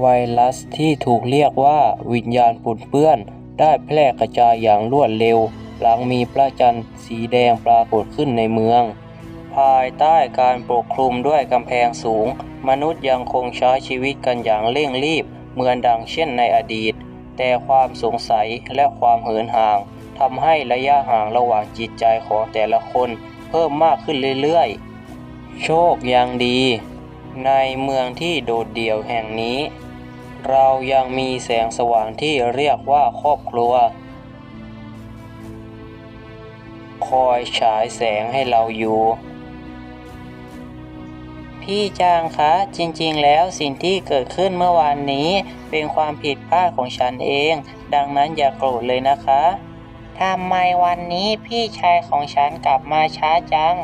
ไวรัสที่ถูกเรียกว่าวิญญาณปุ่นเปื้อน ได้แพร่กระจายอย่างรวดเร็ว หลังมีพระจันทร์สีแดงปรากฏขึ้นในเมือง ภายใต้การปกคลุมด้วยกำแพงสูง มนุษย์ยังคงใช้ชีวิตกันอย่างเร่งรีบ เหมือนดังเช่นในอดีต แต่ความสงสัยและความเหินห่างทำให้ระยะห่างระหว่างจิตใจของแต่ละคนเพิ่มมากขึ้นเรื่อยๆ โชคยังดี ในเมืองที่โดดเดี่ยวแห่งนี้ เรายังมีแสงสว่างที่เรียกว่าครอบครัว คอยฉายแสงให้เราอยู่ พี่จางคะจริงๆ แล้วสิ่งที่เกิดขึ้นเมื่อวานนี้เป็นความผิดพลาดของฉันเอง ดังนั้นอย่าโกรธเลยนะคะทำไมวันนี้พี่ชายของฉันกลับมาช้าจัง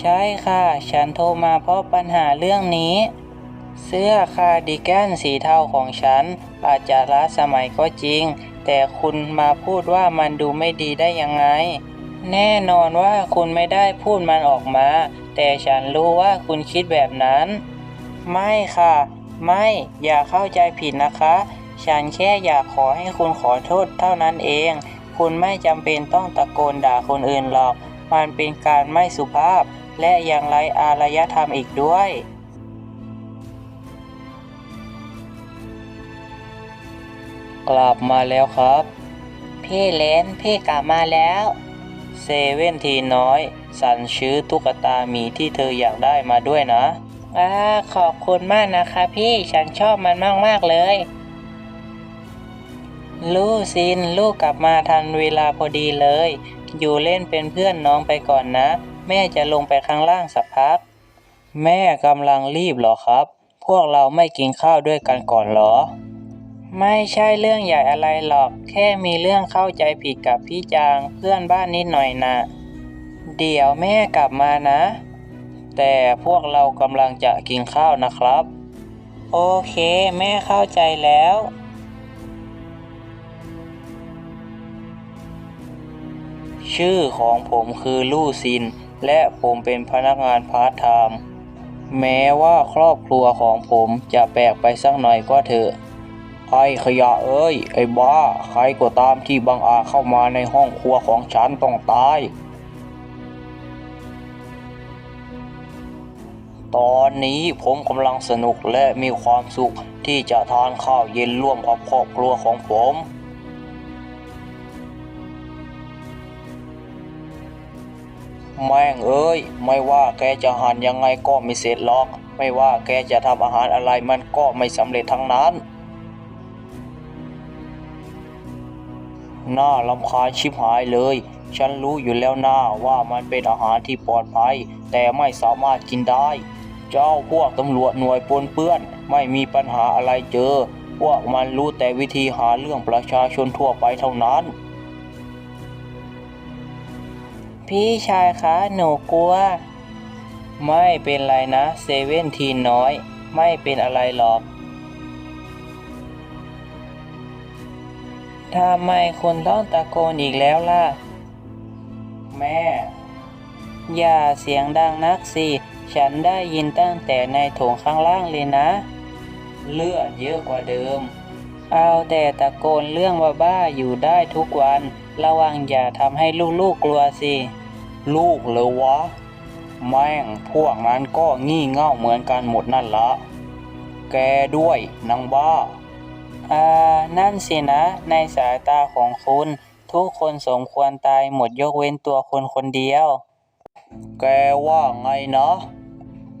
ใช่ค่ะ ฉันโทรมาเพราะปัญหาเรื่องนี้ เสื้อคาร์ดิแกนสีเทาของฉัน อาจจะล้าสมัยก็จริง แต่คุณมาพูดว่ามันดูไม่ดีได้ยังไง แน่นอนว่าคุณไม่ได้พูดมันออกมา แต่ฉันรู้ว่าคุณคิดแบบนั้น ไม่ค่ะ ไม่อย่าเข้าใจผิดนะคะ ฉันแค่อยากขอให้คุณขอโทษเท่านั้นเอง คุณไม่จำเป็นต้องตะโกนด่าคนอื่นหรอก มันเป็นการไม่สุภาพ และยังไร้อารยธรรมอีกด้วย กลับมาแล้วครับ พี่เลนพี่กลับมาแล้วเซเว่นทีน้อย สั่นชื้อตุ๊กตาหมีที่เธออยากได้มาด้วยนะอ่าขอบคุณมากนะคะพี่ฉันชอบมันมากๆเลย ลูซินลูกกลับมาทันเวลาพอดีเลย อยู่เล่นเป็นเพื่อนน้องไปก่อนนะ แม่จะลงไปข้างล่างสักพัก แม่กำลังรีบเหรอครับ พวกเราไม่กินข้าวด้วยกันก่อนเหรอ ไม่ใช่เรื่องใหญ่อะไรหรอก แค่มีเรื่องเข้าใจผิดกับพี่จางเพื่อนบ้านนิดหน่อยนะ เดี๋ยวแม่กลับมานะ แต่พวกเรากำลังจะกินข้าวนะครับ โอเคแม่เข้าใจแล้ว ชื่อของผมคือลู่ซิน และผมเป็นพนักงานพาร์ทไทม์แม้ว่าครอบครัวของผมจะแปลกไปสักหน่อยก็เถอะ ไอ้ขยะเอ้ย ไอ้บ้า ใครก็ตามที่บังอาจเข้ามาในห้องครัวของฉันต้องตาย ตอนนี้ผมกำลังสนุกและมีความสุขที่จะทานข้าวเย็นร่วมกับครอบครัวของผมแม่งเอ้ย ไม่ว่าแกจะหั่นยังไงก็ไม่เสร็จหรอก ไม่ว่าแกจะทำอาหารอะไรมันก็ไม่สำเร็จทั้งนั้น น่าลำคาญชิบหายเลย ฉันรู้อยู่แล้วนะว่ามันเป็นอาหารที่ปลอดภัย แต่ไม่สามารถกินได้ เจ้าพวกตำรวจหน่วยปนเปื้อน ไม่มีปัญหาอะไรเจอ พวกมันรู้แต่วิธีหาเรื่องประชาชนทั่วไปเท่านั้น พี่ชายคะหนูกลัว ไม่เป็นไรนะเซเว่นทีนน้อย ไม่เป็นอะไรหรอก ทำไมคุณต้องตะโกนอีกแล้วล่ะ แม่ อย่าเสียงดังนักสิ ฉันได้ยินตั้งแต่ในโถงข้างล่างเลยนะ เลือดเยอะกว่าเดิม เอาแต่ตะโกนเรื่องบ้าๆอยู่ได้ทุกวัน ระวังอย่าทำให้ลูกๆกลัวสิ ลูกเหรอวะ แม่งพวกนั้นก็งี่เง่าเหมือนกันหมดนั่นละ แกด้วยนางบ้า อ่า นั่นสินะ ในสายตาของคุณ ทุกคนสมควรตายหมดยกเว้นตัวคนคนเดียว แกว่าไงเนาะ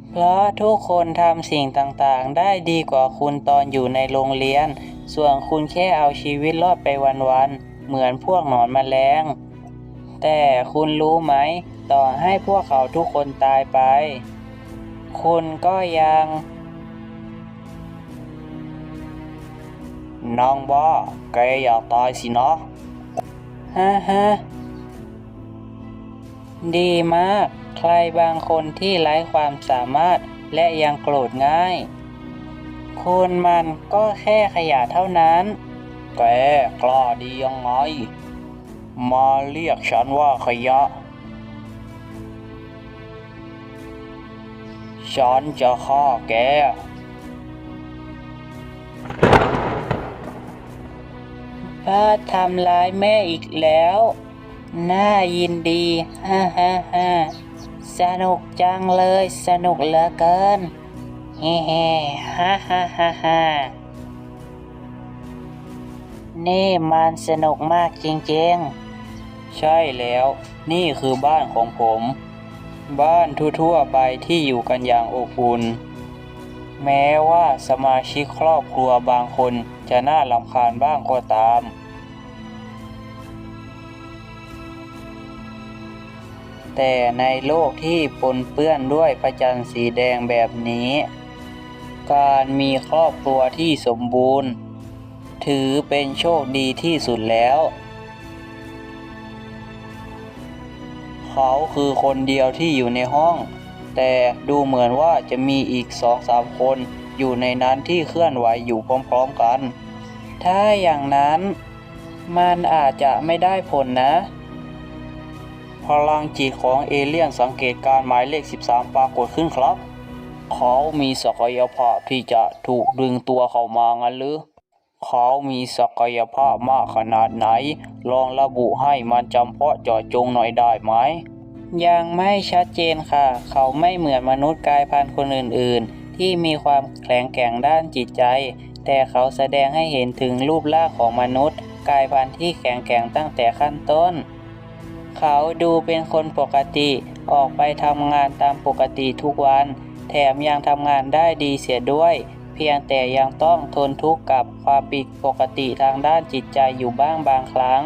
เพราะทุกคนทำสิ่งต่างๆ ได้ดีกว่าคุณตอนอยู่ในโรงเรียน ส่วนคุณแค่เอาชีวิตรอดไปวันๆ เหมือนพวกหนอนแมลง แต่คุณรู้ไหม ต่อให้พวกเขาทุกคนตายไป คุณก็ยัง นางบ้าแกอยากตายสินะฮ่าฮ่าดีมาก ใครบางคนที่ไร้ความสามารถและยังโกรธง่ายคุณมันก็แค่ขยะเท่านั้น แกกล้าดียังไง มาเรียกฉันว่าขยะ ฉันจะฆ่าแก ลาทำร้ายแม่อีกแล้ว น่ายินดี ฮ่าฮ่าฮ่าสนุกจังเลย สนุกเหลือเกิน เฮ้เฮ้ฮ่าฮ่าฮ่าฮ่านี่มันสนุกมากจริงๆ ใช่แล้ว นี่คือบ้านของผม บ้านทั่วๆไปที่อยู่กันอย่างอบอุ่น แม้ว่าสมาชิกครอบครัวบางคนจะน่ารำคาญบ้างก็ตาม แต่ในโลกที่ปนเปื้อนด้วยพระจันสีแดงแบบนี้ การมีครอบครัวที่สมบูรณ์ ถือเป็นโชคดีที่สุดแล้ว เขาคือคนเดียวที่อยู่ในห้อง แต่ดูเหมือนว่าจะมีอีกสองสามคนอยู่ในนั้นที่เคลื่อนไหวอยู่พร้อมๆกัน ถ้าอย่างนั้นมันอาจจะไม่ได้ผลนะ ลังจิตของเอเลี่ยนสังเกตการหมายเลข 13 ปรากฏขึ้นครับ เขามีศักยภาพที่จะถูกดึงตัวเข้ามางั้นหรือ เขามีศักยภาพมากขนาดไหน ลองระบุให้มันจำเพาะเจาะจงหน่อยได้ไหม ยังไม่ชัดเจนค่ะ เขาไม่เหมือนมนุษย์กายพันธุ์คนอื่น ๆ ที่มีความแข็งแกร่งด้านจิตใจ แต่เขาแสดงให้เห็นถึงรูปร่างของมนุษย์ กายพันธุ์ที่แข็งแกร่งตั้งแต่ขั้นต้น เขาดูเป็นคนปกติออกไปทำงานตามปกติทุกวัน แถมยังทำงานได้ดีเสียด้วย เพียงแต่ยังต้องทนทุกข์กับความผิดปกติทางด้านจิตใจอยู่บ้างบางครั้ง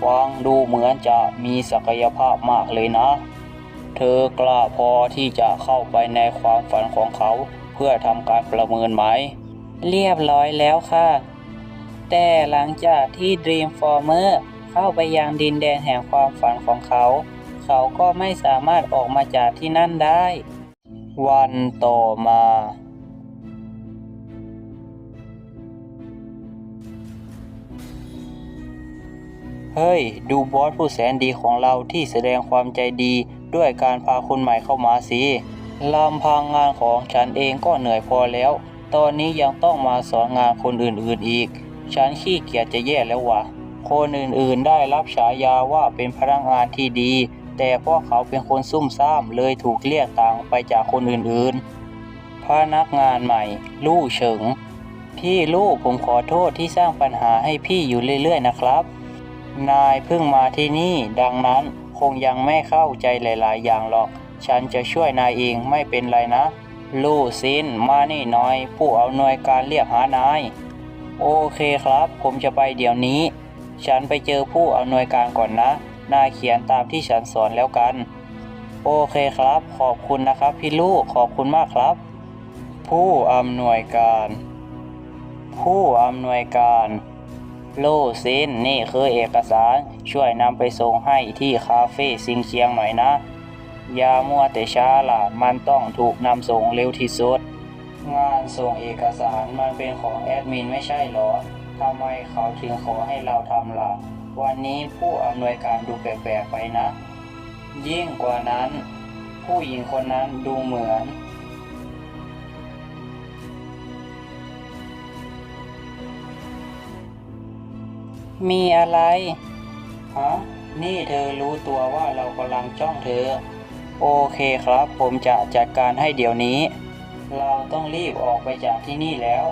ฟังดูเหมือนจะมีศักยภาพมากเลยนะ เธอกล้าพอที่จะเข้าไปในความฝันของเขาเพื่อทำการประเมินไหม เรียบร้อยแล้วค่ะ แต่หลังจากที่ Dreamformer เข้าไปยังดินแดนแห่งความฝันของเขา เขาก็ไม่สามารถออกมาจากที่นั่นได้ วันต่อมาเฮ้ย ดูบอสผู้แสนดีของเราที่แสดงความใจดีด้วยการพาคนใหม่เข้ามาสิลำพังงานของฉันเองก็เหนื่อยพอแล้ว ตอนนี้ยังต้องมาสอนงานคนอื่นๆอีก ฉันขี้เกียจจะแย่แล้ววะ คนอื่นๆได้รับฉายาว่าเป็นพนักงานที่ดี แต่พวกเขาเป็นคนซุ่มซ่ามเลยถูกเรียกต่างไปจากคนอื่นๆ พนักงานใหม่ ลู่เฉิง พี่ลู่ผมขอโทษที่สร้างปัญหาให้พี่อยู่เรื่อยๆนะครับ นายเพิ่งมาที่นี่ดังนั้นคงยังไม่เข้าใจหลายๆ อย่างหรอก ฉันจะช่วยนายเองไม่เป็นไรนะ ลู่ซินมานี่หน่อย ผู้เอาหน่วยการเรียกหานาย โอเคครับ ผมจะไปเดี๋ยวนี้ ฉันไปเจอผู้อำนวยการก่อนนะนายเขียนตามที่ฉันสอนแล้วกัน โอเคครับ ขอบคุณนะครับ พี่ลูก ขอบคุณมากครับ ผู้อำนวยการ ผู้อำนวยการโลซินนี่คือเอกสารช่วยนำไปส่งให้ที่คาเฟ่ซิงเชียงหน่อยนะ อย่ามัวแต่ช้าล่ะ มันต้องถูกนำส่งเร็วที่สุด งานส่งเอกสารมันเป็นของแอดมินไม่ใช่หรอ ทำไมเขาถึงขอให้เราทำล่ะ วันนี้ผู้อำนวยการดูแปลกๆไปนะ ยิ่งกว่านั้น ผู้หญิงคนนั้นดูเหมือน มีอะไร ฮะ นี่เธอรู้ตัวว่าเรากำลังจ้องเธอ โอเคครับ ผมจะจัดการให้เดี๋ยวนี้ เราต้องรีบออกไปจากที่นี่แล้ว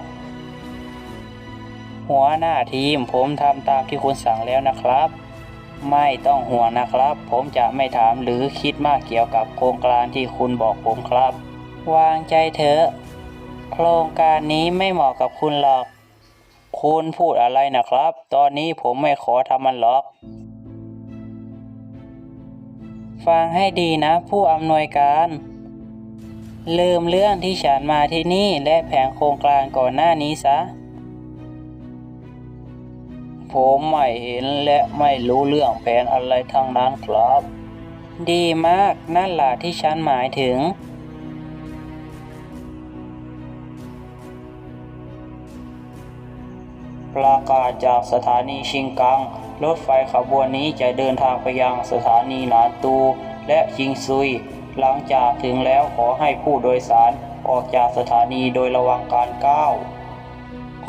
หัวหน้าทีมผมทำตามที่คุณสั่งแล้วนะครับ ไม่ต้องห่วงนะครับ ผมจะไม่ถามหรือคิดมากเกี่ยวกับโครงการที่คุณบอกผมครับ วางใจเถอะโครงการนี้ไม่เหมาะกับคุณหรอก คุณพูดอะไรนะครับ ตอนนี้ผมไม่ขอทำมันหรอกฟังให้ดีนะผู้อำนวยการ ลืมเรื่องที่ฉันมาที่นี่และแผนโครงการก่อนหน้านี้ซะ ผมไม่เห็นและไม่รู้เรื่องแผนอะไรทั้งนั้นครับ ดีมากนั่นล่ะที่ฉันหมายถึง ประกาศจากสถานีชิงกัง รถไฟขบวนนี้จะเดินทางไปยังสถานีหนานตู และชิงซุย หลังจากถึงแล้วขอให้ผู้โดยสารออกจากสถานีโดยระวังการก้าว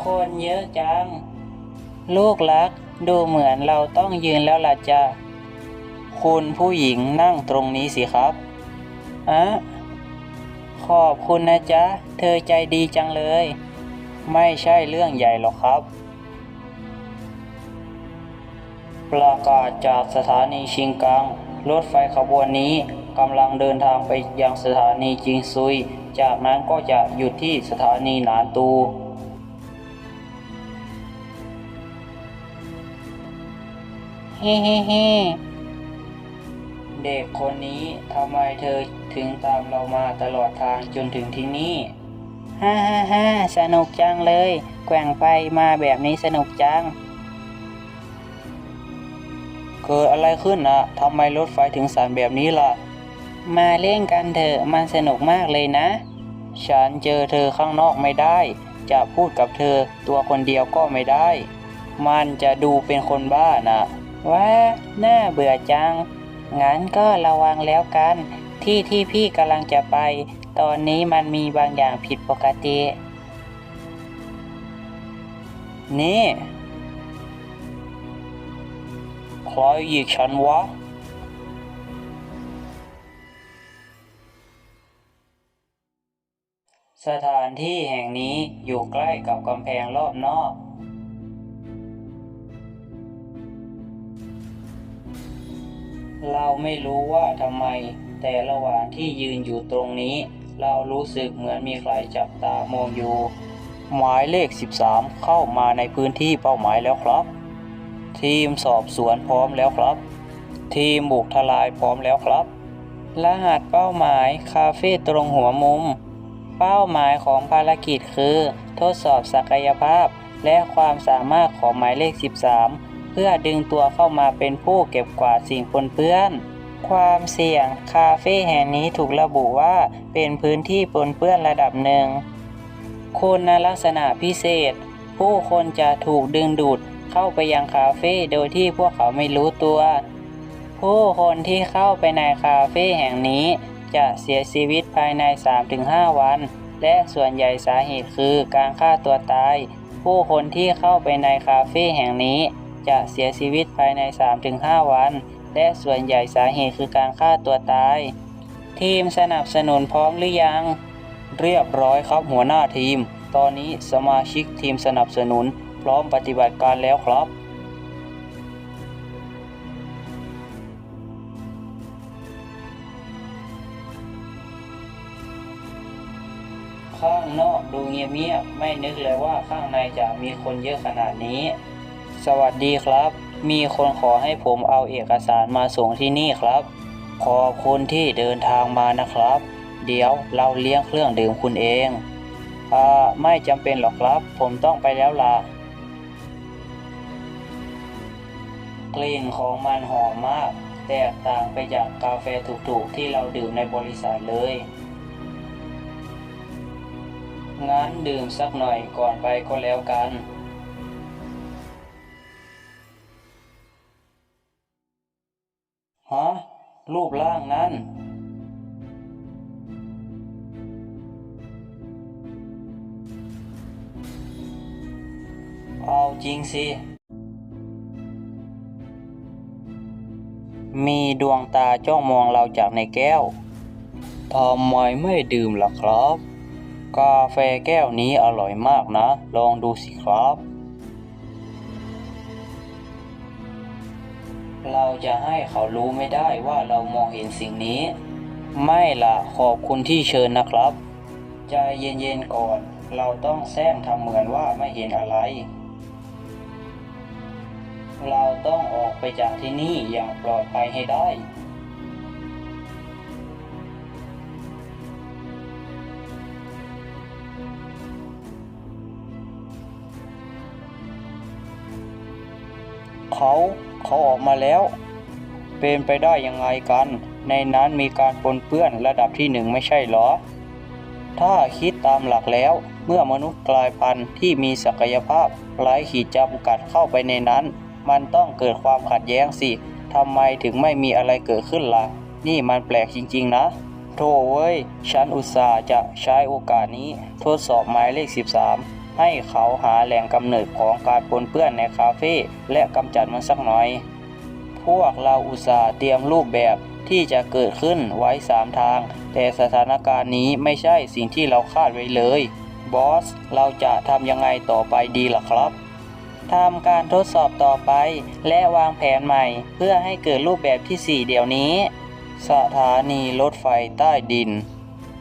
คนเยอะจัง ลูกรักดูเหมือนเราต้องยืนแล้วล่ะจ้ะคุณผู้หญิงนั่งตรงนี้สิครับอะขอบคุณนะจ๊ะ เธอใจดีจังเลย ไม่ใช่เรื่องใหญ่หรอกครับ ประกาศจากสถานีชิงกัง รถไฟขบวนนี้กำลังเดินทางไปยังสถานีจิงซุย จากนั้นก็จะหยุดที่สถานีหนานตู เฮ้เฮ้เฮ้เด็กคนนี้ทำไมเธอถึงตามเรามาตลอดทางจนถึงที่นี่ฮ่าฮ่าฮ่าสนุกจังเลย แกว่งไปมาแบบนี้สนุกจัง เกิดอะไรขึ้นนะทำไมรถไฟถึงสั่นแบบนี้ล่ะ มาเล่นกันเถอะมันสนุกมากเลยนะ ฉันเจอเธอข้างนอกไม่ได้ จะพูดกับเธอตัวคนเดียวก็ไม่ได้ มันจะดูเป็นคนบ้านะ ว้าน่าเบื่อจัง งั้นก็ระวังแล้วกัน ที่ที่พี่กำลังจะไป ตอนนี้มันมีบางอย่างผิดปกติ นี่ ใครอีกฉันวะสถานที่แห่งนี้อยู่ใกล้กับกำแพงรอบนอก เราไม่รู้ว่าทำไม แต่ระหว่างที่ยืนอยู่ตรงนี้ เรารู้สึกเหมือนมีใครจับตามองอยู่ หมายเลข 13 เข้ามาในพื้นที่เป้าหมายแล้วครับ ทีมสอบสวนพร้อมแล้วครับ ทีมบุกทลายพร้อมแล้วครับ รหัสเป้าหมายคาเฟ่ตรงหัวมุม เป้าหมายของภารกิจคือ ทดสอบศักยภาพ และความสามารถของหมายเลข 13 เพื่อดึงตัวเข้ามาเป็นผู้เก็บกวาดสิ่งปนเปื้อน ความเสี่ยงคาเฟ่แห่งนี้ถูกระบุว่าเป็นพื้นที่ปนเปื้อนระดับหนึ่งคุณลักษณะพิเศษ ผู้คนจะถูกดึงดูดเข้าไปยังคาเฟ่โดยที่พวกเขาไม่รู้ตัว ผู้คนที่เข้าไปในคาเฟ่แห่งนี้จะเสียชีวิตภายใน 3-5 วัน และส่วนใหญ่สาเหตุคือการฆ่าตัวตาย ผู้คนที่เข้าไปในคาเฟ่แห่งนี้ จะเสียชีวิตภายใน 3-5 วัน และส่วนใหญ่สาเหตุคือการฆ่าตัวตาย ทีมสนับสนุนพร้อมหรือยัง เรียบร้อยครับหัวหน้าทีม ตอนนี้สมาชิกทีมสนับสนุนพร้อมปฏิบัติการแล้วครับข้างนอกดูเงียบๆไม่นึกเลยว่าข้างในจะมีคนเยอะขนาดนี้ สวัสดีครับ มีคนขอให้ผมเอาเอกสารมาส่งที่นี่ครับ ขอบคุณที่เดินทางมานะครับ เดี๋ยวเราเลี้ยงเครื่องดื่มคุณเองอ่าไม่จำเป็นหรอกครับ ผมต้องไปแล้วล่ะ กลิ่นของมันหอมมาก แตกต่างไปจากกาแฟถูกๆที่เราดื่มในบริษัทเลย งั้นดื่มสักหน่อยก่อนไปก็แล้วกัน ฮะ รูปร่างนั้น เอาจริงสิ มีดวงตาจ้องมองเราจากในแก้ว ทำไมไม่ดื่มล่ะครับ กาแฟแก้วนี้อร่อยมากนะ ลองดูสิครับ เราจะให้เขารู้ไม่ได้ว่าเรามองเห็นสิ่งนี้ ไม่ล่ะขอบคุณที่เชิญนะครับ ใจเย็นๆก่อน เราต้องแซงทำเหมือนว่าไม่เห็นอะไร เราต้องออกไปจากที่นี่อย่างปลอดภัยให้ได้เขา เขาออกมาแล้ว เป็นไปได้ยังไงกัน ในนั้นมีการปนเปื้อนระดับที่หนึ่งไม่ใช่หรอ ถ้าคิดตามหลักแล้ว เมื่อมนุษย์กลายพันธุ์ที่มีศักยภาพไร้ขีดจำกัดเข้าไปในนั้น มันต้องเกิดความขัดแย้งสิทำไมถึงไม่มีอะไรเกิดขึ้นล่ะ นี่มันแปลกจริง ๆ นะโธ่เว้ย ฉันอุตส่าห์จะใช้โอกาสนี้ทดสอบหมายเลข 13 ให้เขาหาแหล่งกำเนิดของการปนเปื้อนในคาเฟ่และกำจัดมันสักหน่อย พวกเราอุตส่าห์เตรียมรูปแบบที่จะเกิดขึ้นไว้สามทาง แต่สถานการณ์นี้ไม่ใช่สิ่งที่เราคาดไว้เลย บอส เราจะทำยังไงต่อไปดีล่ะครับทำการทดสอบต่อไป และวางแผนใหม่ เพื่อให้เกิดรูปแบบที่ 4 เดี๋ยวนี้ สถานีรถไฟใต้ดิน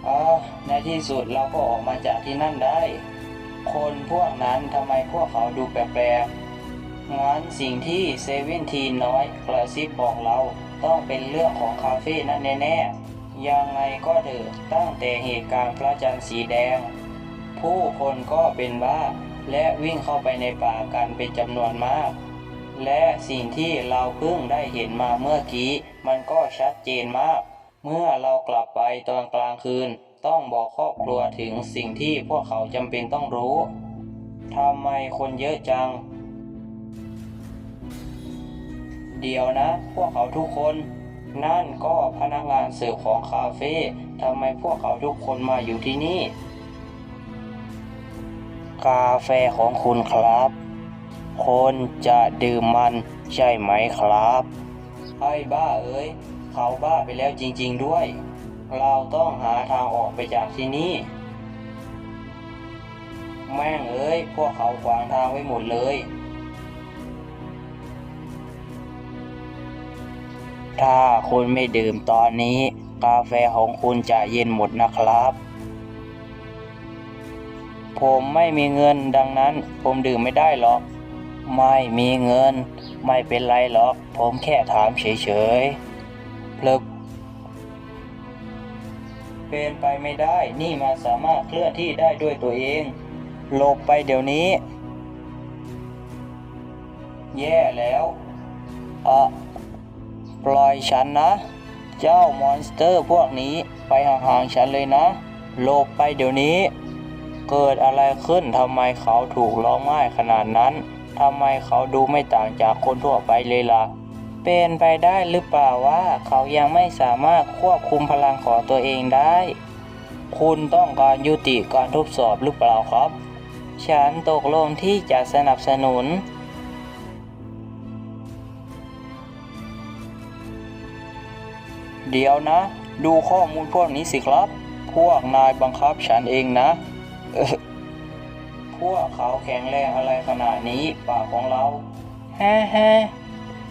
อ่าในที่สุดเราก็ออกมาจากที่นั่นได้ คนพวกนั้นทำไมพวกเขาดูแปลกๆงั้นสิ่งที่เซเว่นทีน้อยกระซิบบอกเราต้องเป็นเรื่องของคาเฟ่นั่นแน่ๆ ยังไงก็เถอะตั้งแต่เหตุการณ์พระจันทร์สีแดง ผู้คนก็เป็นบ้าและวิ่งเข้าไปในป่ากันเป็นจำนวนมาก และสิ่งที่เราเพิ่งได้เห็นมาเมื่อกี้ มันก็ชัดเจนมาก เมื่อเรากลับไปตอนกลางคืน ต้องบอกครอบครัวถึงสิ่งที่พวกเขาจำเป็นต้องรู้ทำไมคนเยอะจัง เดี๋ยวนะ พวกเขาทุกคน นั่นก็พนักงานเสิร์ฟของคาเฟ่ทำไมพวกเขาทุกคนมาอยู่ที่นี่ กาแฟของคุณครับ คนจะดื่มมันใช่ไหมครับ ไอ้บ้าเอ้ย เขาบ้าไปแล้วจริง ๆ ด้วย เราต้องหาทางออกไปจากที่นี่ แม่งเอ้ย พวกเขาขวางทางไว้หมดเลย ถ้าคุณไม่ดื่มตอนนี้ กาแฟของคุณจะเย็นหมดนะครับ ผมไม่มีเงินดังนั้น ผมดื่มไม่ได้หรอก ไม่มีเงิน ไม่เป็นไรหรอก ผมแค่ถามเฉยๆเพลิบ เป็นไปไม่ได้ นี่มันสามารถเคลื่อนที่ได้ด้วยตัวเอง หลบไปเดี๋ยวนี้ แย่แล้วอะปล่อยฉันนะ เจ้ามอนสเตอร์พวกนี้ไปห่างๆฉันเลยนะหลบไปเดี๋ยวนี้ เกิดอะไรขึ้นทำไมเขาถูกร้องไห้ขนาดนั้นทำไมเขาดูไม่ต่างจากคนทั่วไปเลยล่ะ เป็นไปได้หรือเปล่าว่าเขายังไม่สามารถควบคุมพลังของตัวเองได้ คุณต้องการยุติการทดสอบหรือเปล่าครับ ฉันตกลงที่จะสนับสนุน เดี๋ยวนะ ดูข้อมูลพวกนี้สิครับ พวกนายบังคับฉันเองนะ พวกเขาแข็งแรงอะไรขนาดนี้ปากของเรา ฮ่าฮ่า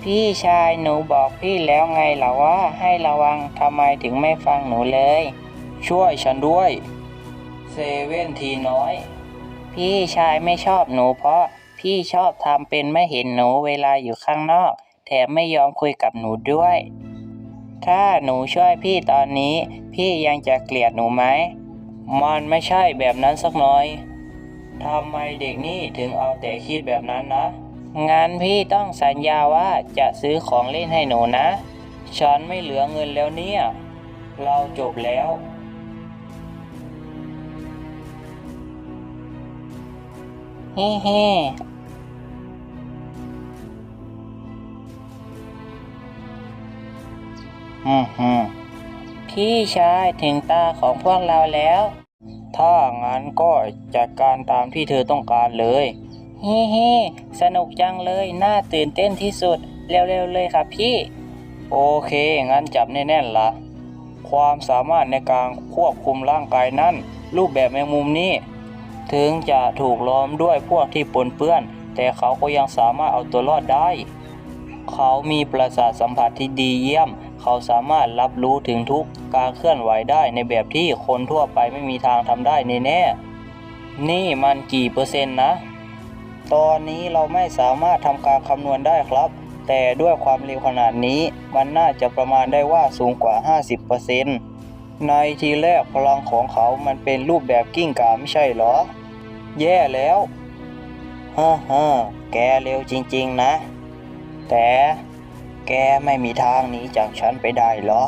พี่ชายหนูบอกพี่แล้วไงล่ะว่าให้ระวังทำไมถึงไม่ฟังหนูเลย ช่วยฉันด้วยเซเว่นทีน้อย พี่ชายไม่ชอบหนูเพราะพี่ชอบทำเป็นไม่เห็นหนูเวลาอยู่ข้างนอก แถมไม่ยอมคุยกับหนูด้วย ถ้าหนูช่วยพี่ตอนนี้ พี่ยังจะเกลียดหนูไหมมันไม่ใช่แบบนั้นสักหน่อยทำไมเด็กนี่ถึงเอาแต่คิดแบบนั้นนะ งั้นพี่ต้องสัญญาว่าจะซื้อของเล่นให้หนูนะ ฉันไม่เหลือเงินแล้วเนี่ย เราจบแล้ว เฮ้เฮ้อืมฮึพี่ชายถึงตาของพวกเราแล้ว ถ้างั้นก็จัดการตามที่เธอต้องการเลย เฮ้เฮ้สนุกจังเลย น่าตื่นเต้นที่สุด เร็วๆเลยครับพี่ โอเค งั้นจับแน่นๆละ่ะ ความสามารถในการควบคุมร่างกายนั้น รูปแบบแมงมุมนี้ ถึงจะถูกล้อมด้วยพวกที่ปนเปื้อน แต่เขาก็ยังสามารถเอาตัวรอดได้ เขามีประสาทสัมผัสที่ดีเยี่ยม เขาสามารถรับรู้ถึงทุกการเคลื่อนไหวได้ในแบบที่คนทั่วไปไม่มีทางทำได้แน่ๆนี่มันกี่เปอร์เซ็นต์นะ ตอนนี้เราไม่สามารถทำการคำนวณได้ครับ แต่ด้วยความเร็วขนาดนี้ มันน่าจะประมาณได้ว่าสูงกว่า 50%ในทีแรกพลังของเขามันเป็นรูปแบบกิ้งก่าไม่ใช่เหรอ แย่แล้วฮ่าฮ่าแกเร็วจริงๆนะ แต่แกไม่มีทางหนีจากฉันไปได้หรอ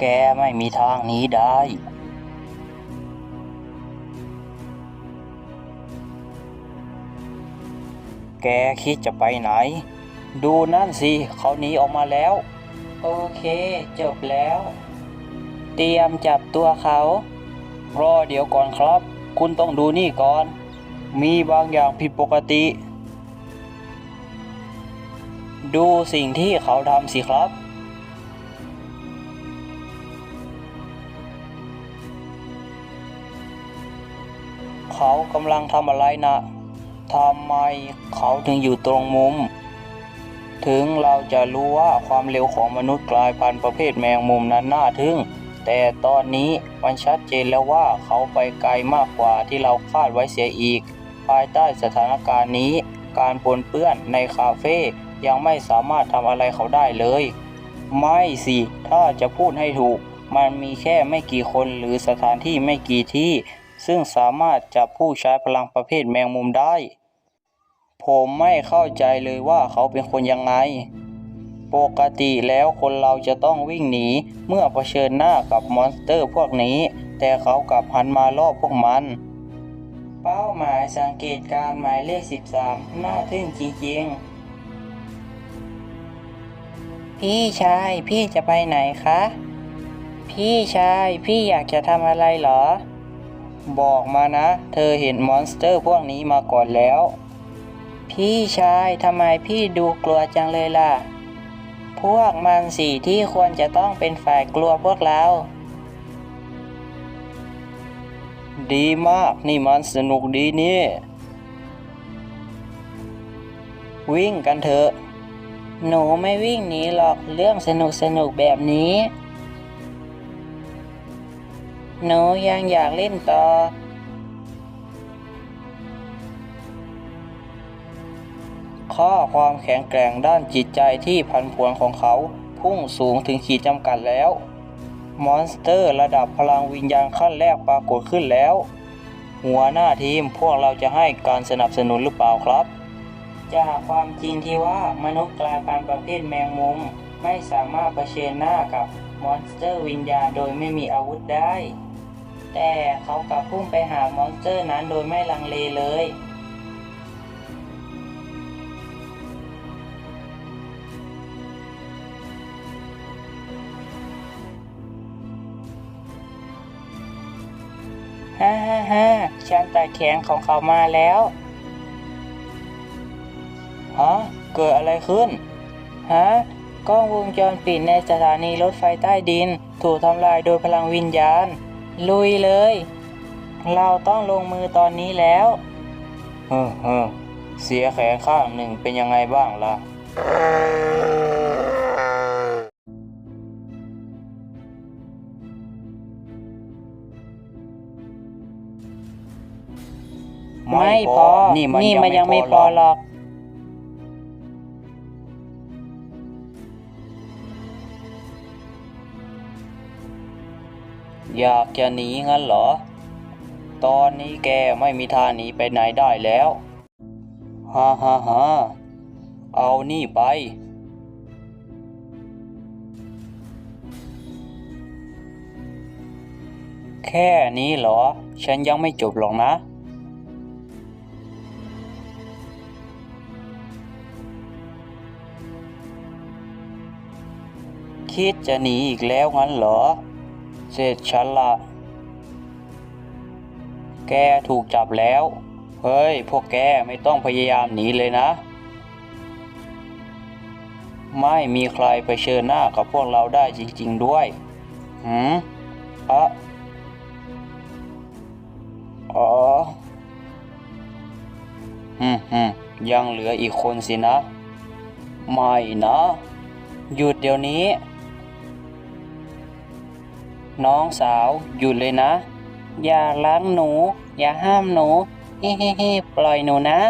แกไม่มีทางหนีได้ แกคิดจะไปไหน ดูนั่นสิเขาหนีออกมาแล้ว โอเค จบแล้ว เตรียมจับตัวเขา รอเดี๋ยวก่อนครับ คุณต้องดูนี่ก่อน มีบางอย่างผิดปกติ ดูสิ่งที่เขาทำสิครับเขากำลังทำอะไรนะ ทำไมเขาถึงอยู่ตรงมุม ถึงเราจะรู้ว่าความเร็วของมนุษย์กลายพันธุ์ประเภทแมงมุมนั้นน่าทึ่ง แต่ตอนนี้มันชัดเจนแล้วว่าเขาไปไกลมากกว่าที่เราคาดไว้เสียอีก ภายใต้สถานการณ์นี้ การปนเปื้อนในคาเฟ่ยังไม่สามารถทำอะไรเขาได้เลย ไม่สิ ถ้าจะพูดให้ถูก มันมีแค่ไม่กี่คนหรือสถานที่ไม่กี่ที่ ซึ่งสามารถจับผู้ใช้พลังประเภทแมงมุมได้ ผมไม่เข้าใจเลยว่าเขาเป็นคนยังไง ปกติแล้วคนเราจะต้องวิ่งหนีเมื่อเผชิญหน้ากับมอนสเตอร์พวกนี้ แต่เขากลับหันมาล่อพวกมัน เป้าหมายสังเกตการณ์หมายเลข 13 น่าทึ่งจริงๆ พี่ชายพี่จะไปไหนคะ พี่ชายพี่อยากจะทำอะไรเหรอ บอกมานะ เธอเห็นมอนสเตอร์พวกนี้มาก่อนแล้ว พี่ชายทำไมพี่ดูกลัวจังเลยล่ะ พวกมันสิที่ควรจะต้องเป็นฝ่ายกลัวพวกเรา ดีมากนี่มันสนุกดีนี่ วิ่งกันเถอะ หนูไม่วิ่งหนีหรอกเรื่องสนุกสนุกแบบนี้ หนูยังอยากเล่นต่อ ข้อความแข็งแกร่งด้านจิตใจที่พันผวนของเขาพุ่งสูงถึงขีดจำกัดแล้ว มอนสเตอร์ระดับพลังวิญญาณขั้นแรกปรากฏขึ้นแล้ว หัวหน้าทีมพวกเราจะให้การสนับสนุนหรือเปล่าครับ จากความจริงที่ว่ามนุษย์กลายพันธุ์ประเภทแมงมุม ไม่สามารถเผชิญหน้ากับมอนสเตอร์วิญญาณโดยไม่มีอาวุธได้ แต่เขากลับพุ่งไปหามอนสเตอร์นั้นโดยไม่ลังเลเลย ฮ่าฉันตาแข็งของเขามาแล้ว ฮะ เกิดอะไรขึ้น ฮะ กล้องวงจรปิดในสถานีรถไฟใต้ดิน ถูกทำลายโดยพลังวิญญาณ ลุยเลย เราต้องลงมือตอนนี้แล้วเฮ้อเฮ้อเสียแขนข้างหนึ่งเป็นยังไงบ้างล่ะ ไม่พอนี่มันยังไม่พอหรอก อยากจะหนีงั้นเหรอ ตอนนี้แกไม่มีทางหนีไปไหนได้แล้ว ฮ่าฮ่าฮ่าเอานี่ไป แค่นี้เหรอ ฉันยังไม่จบหรอกนะ คิดจะหนีอีกแล้วงั้นเหรอ เสร็จฉันละ แกถูกจับแล้ว เฮ้ย พวกแกไม่ต้องพยายามหนีเลยนะ ไม่มีใครเผชิญหน้ากับพวกเราได้จริง ๆด้วย หืมอะอ๋ออืมอืมยังเหลืออีกคนสินะ ไม่นะ หยุดเดี๋ยวนี้ น้องสาวหยุดเลยนะ อย่าล้างหนู อย่าห้ามหนูเฮ้เฮ้เฮ้ปล่อยหนูนะ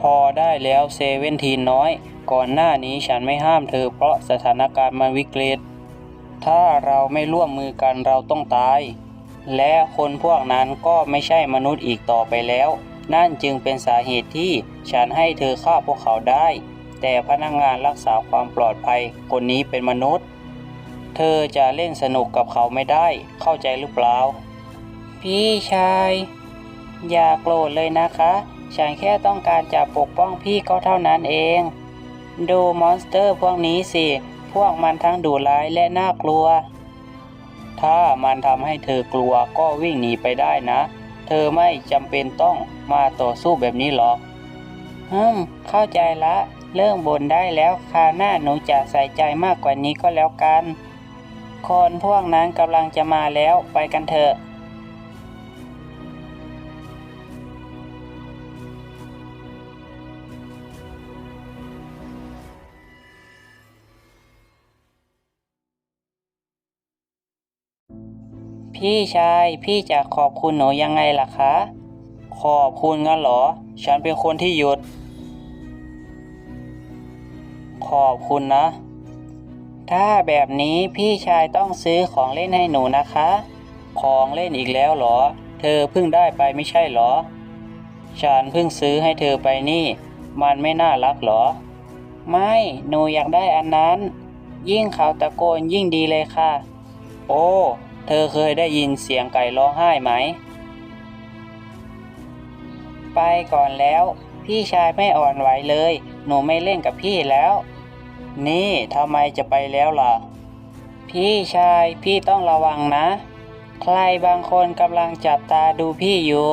พอได้แล้วเซเว่นทีนน้อย ก่อนหน้านี้ฉันไม่ห้ามเธอเพราะสถานการณ์มันวิกฤตถ้าเราไม่ร่วมมือกันเราต้องตาย และคนพวกนั้นก็ไม่ใช่มนุษย์อีกต่อไปแล้ว นั่นจึงเป็นสาเหตุที่ฉันให้เธอฆ่าพวกเขาได้ แต่พนักงงานรักษาความปลอดภัยคนนี้เป็นมนุษย์ เธอจะเล่นสนุกกับเขาไม่ได้ เข้าใจหรือเปล่า พี่ชาย อย่าโกรธเลยนะคะ ฉันแค่ต้องการจะปกป้องพี่ก็เท่านั้นเอง ดูมอนสเตอร์พวกนี้สิ พวกมันทั้งดุร้ายและน่ากลัว ถ้ามันทำให้เธอกลัวก็วิ่งหนีไปได้นะ เธอไม่จำเป็นต้องมาต่อสู้แบบนี้หรอกฮึมเข้าใจละ เรื่องบนได้แล้วคราวหน้าหนูจะใส่ใจมากกว่านี้ก็แล้วกัน คนพวกนั้นกำลังจะมาแล้วไปกันเถอะพี่ชายพี่จะขอบคุณหนูยังไงล่ะคะ ขอบคุณงั้นเหรอ ฉันเป็นคนที่หยุด ขอบคุณนะ ถ้าแบบนี้พี่ชายต้องซื้อของเล่นให้หนูนะคะ ของเล่นอีกแล้วเหรอ เธอเพิ่งได้ไปไม่ใช่เหรอ ฉันเพิ่งซื้อให้เธอไปนี่ มันไม่น่ารักเหรอ ไม่ หนูอยากได้อันนั้น ยิ่งเขาตะโกนยิ่งดีเลยค่ะ โอ้ เธอเคยได้ยินเสียงไก่ร้องไห้ไหม ไปก่อนแล้ว พี่ชายไม่อ่อนไหวเลย หนูไม่เล่นกับพี่แล้ว นี่ทำไมจะไปแล้วล่ะ พี่ชายพี่ต้องระวังนะ ใครบางคนกำลังจับตาดูพี่อยู่